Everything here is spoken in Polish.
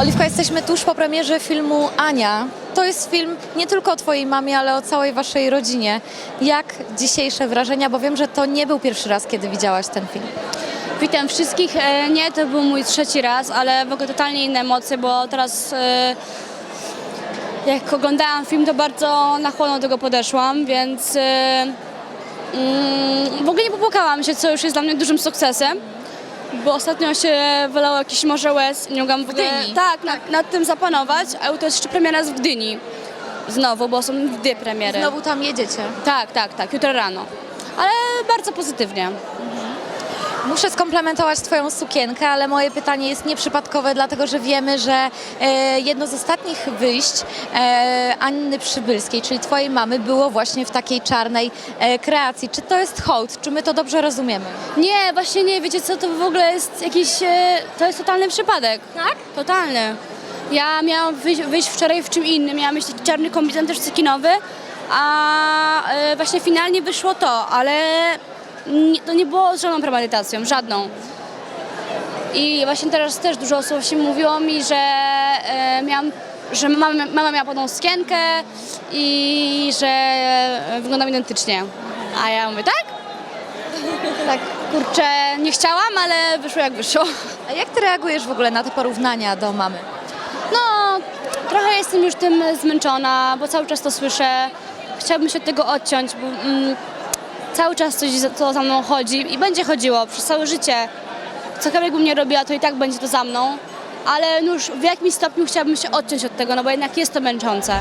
Oliwka, jesteśmy tuż po premierze filmu Ania. To jest film nie tylko o Twojej mamie, ale o całej Waszej rodzinie. Jak dzisiejsze wrażenia, bo wiem, że to nie był pierwszy raz, kiedy widziałaś ten film. Witam wszystkich. E, Nie, to był mój trzeci raz, ale w ogóle totalnie inne emocje, bo teraz e, jak oglądałam film, to bardzo nachłonno do tego podeszłam, więc e, mm, w ogóle nie popłakałam się, co już jest dla mnie dużym sukcesem. Bo ostatnio się wylało jakieś morze łez i nie mogłam w ogóle Gdyni? tak, nad, nad tym zapanować, a to jest jeszcze premiera w Gdyni. Znowu, bo są dwie premiery. Znowu tam jedziecie. Tak, tak, tak, jutro rano. Ale bardzo pozytywnie. Muszę skomplementować Twoją sukienkę, ale moje pytanie jest nieprzypadkowe, dlatego że wiemy, że e, jedno z ostatnich wyjść e, Anny Przybylskiej, czyli Twojej mamy, było właśnie w takiej czarnej e, kreacji. Czy to jest hołd? Czy my to dobrze rozumiemy? Nie, właśnie nie, wiecie co, to w ogóle jest jakiś, to jest totalny przypadek. Tak? Totalny. Ja miałam wyjść, wyjść wczoraj w czym innym, miałam taki czarny kombinezon też cekinowy, a właśnie finalnie wyszło to, ale nie, to nie było żadną premedytacją, żadną. I właśnie teraz też dużo osób się mówiło mi, że e, miałam, że mama, mama miała podobną sukienkę i że e, wyglądam identycznie. A ja mówię, tak? Tak, kurczę, nie chciałam, ale wyszło jak wyszło. A jak Ty reagujesz w ogóle na te porównania do mamy? No, trochę jestem już tym zmęczona, bo cały czas to słyszę. Chciałabym się od tego odciąć, bo mm, cały czas coś to za mną chodzi i będzie chodziło przez całe życie. Cokolwiek bym nie robiła, to i tak będzie to za mną. Ale no już w jakimś stopniu chciałabym się odciąć od tego, no bo jednak jest to męczące.